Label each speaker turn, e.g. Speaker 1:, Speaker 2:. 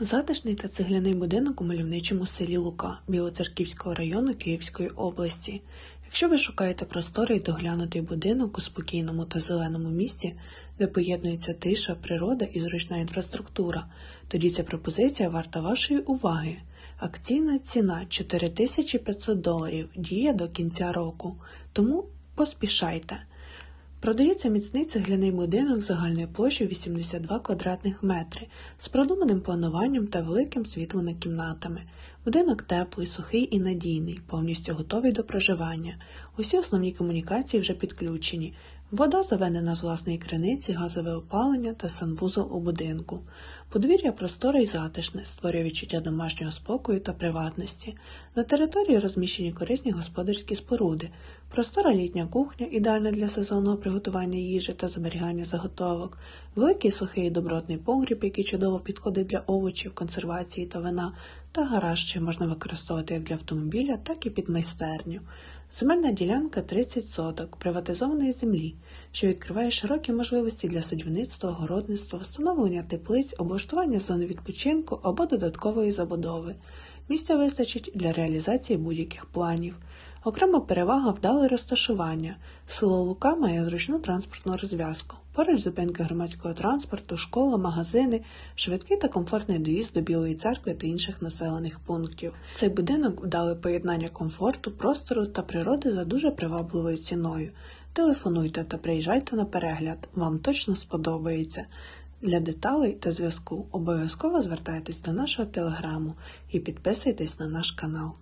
Speaker 1: Затишний та цегляний будинок у мальовничому селі Лука Білоцерківського району Київської області. Якщо ви шукаєте просторий доглянутий будинок у спокійному та зеленому місті, де поєднується тиша, природа і зручна інфраструктура, тоді ця пропозиція варта вашої уваги. Акційна ціна 4500 доларів діє до кінця року, тому поспішайте. Продається міцний цегляний будинок загальною площею 82 квадратних метри з продуманим плануванням та великим світлими кімнатами. Будинок теплий, сухий і надійний, повністю готовий до проживання. Усі основні комунікації вже підключені. Вода заведена з власної криниці, газове опалення та санвузол у будинку. Подвір'я просторе і затишне, створює відчуття домашнього спокою та приватності. На території розміщені корисні господарські споруди, простора літня кухня, ідеальна для сезонного приготування їжі та зберігання заготовок, великий сухий і добротний погріб, який чудово підходить для овочів, консервації та вина, та гараж, що можна використовувати як для автомобіля, так і під майстерню. Земельна ділянка 30 соток приватизованої землі, що відкриває широкі можливості для садівництва, городництва, встановлення теплиць, облаштування зони відпочинку або додаткової забудови. Місця вистачить для реалізації будь-яких планів. Окрема перевага вдале розташування. Село Лука має зручну транспортну розв'язку. Поруч зупинки громадського транспорту, школа, магазини, швидкий та комфортний доїзд до Білої церкви та інших населених пунктів. Цей будинок вдале поєднання комфорту, простору та природи за дуже привабливою ціною. Телефонуйте та приїжджайте на перегляд, вам точно сподобається. Для деталей та зв'язку обов'язково звертайтесь до нашого телеграму і підписуйтесь на наш канал.